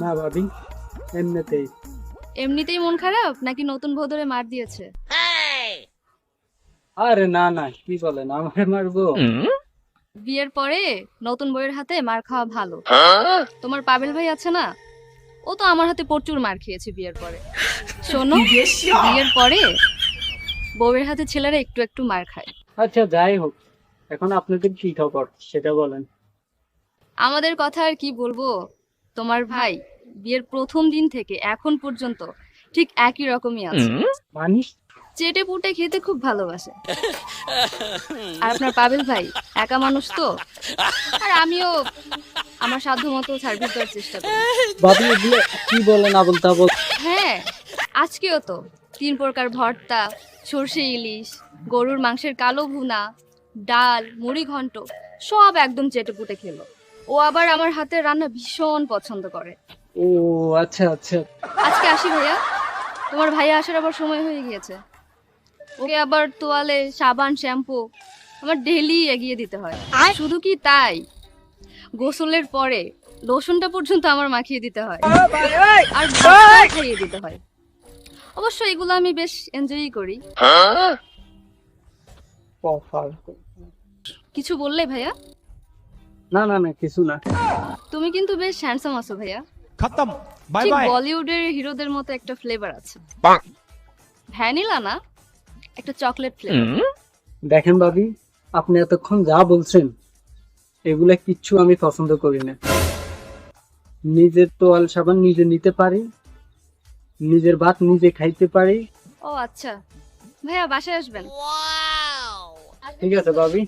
না ভাবি এমনিতেই। এমনিতেই মন খারাপ? নাকি নতুন ভোদরে মার দিয়েছে? আরে না না কি বলেন আমাকে মারবো? বিয়ের পরে নতুন বইয়ের হাতে মার খাওয়া ভালো। তোমার পাবেল ভাই আছে না? ও তো আমার হাতে প্রচুর মার খেয়েছে বিয়ের পরে। শোনো বিয়ের পরে বউয়ের হাতে ছেলেরা একটু একটু মার খায়। আচ্ছা যাই হোক। এখন আপনাদের কি খবর? সেটা বলেন। আমাদের কথা আর কি বলব? তোমার ভাই বিয়ের প্রথম দিন থেকে এখন পর্যন্ত ঠিক একই রকমই আছে। মানি চেটে পুটে খেতে খুব ভালোবাসে। আর আপনার পাবেল ভাই একা মানুষ তো? আর আমিও আমার সাধ্য মতো সার্ভিস দেওয়ার চেষ্টা করি। ভাবি এগুলো কি বলেন আবল তাবল হ্যাঁ আজকেও তো তিন প্রকার ভর্তা সর্ষে ইলিশ গরুর মাংসের কালো ভুনা ডাল মুড়ি ঘন্ট সব একদম চেটে পুটে খেলো। ও আবার আমার হাতের রান্না ভীষণ পছন্দ করে। ও আচ্ছা আচ্ছা। আজকে আসি ভাইয়া। তোমার ভাইয়া আসার আবার সময় হয়ে গিয়েছে। ওকে আবার তোয়ালে সাবান শ্যাম্পু আমার ডেলি এগিয়ে দিতে হয়। আর শুধু কি তাই? গোসলের পরে লোশনটা পর্যন্ত আমার মাখিয়ে দিতে হয়। আর খাইয়ে দিতে হয়। অবশ্য এগুলো আমি বেশ এনজয়ই করি। কিছু বললে ভাইয়া? না না না কিছু না। তুমি কিন্তু বেশ হ্যান্ডসাম আছো ভাইয়া। খতম বাই বাই বলিউডের হিরোদের মতো একটা ফ্লেভার আছে। ভ্যানিলা না একটা চকলেট ফ্লেভার দেখেন ভাবি আপনি এতক্ষণ যা বলছেন এগুলো কিচ্ছু আমি পছন্দ করি না। নিজের তোয়াল সাবান নিজে নিতে পারি নিজের ভাত নিজে খাইতে পারি। ও আচ্ছা ভাইয়া বাসায় আসবেন। ঠিক আছে ভাবি।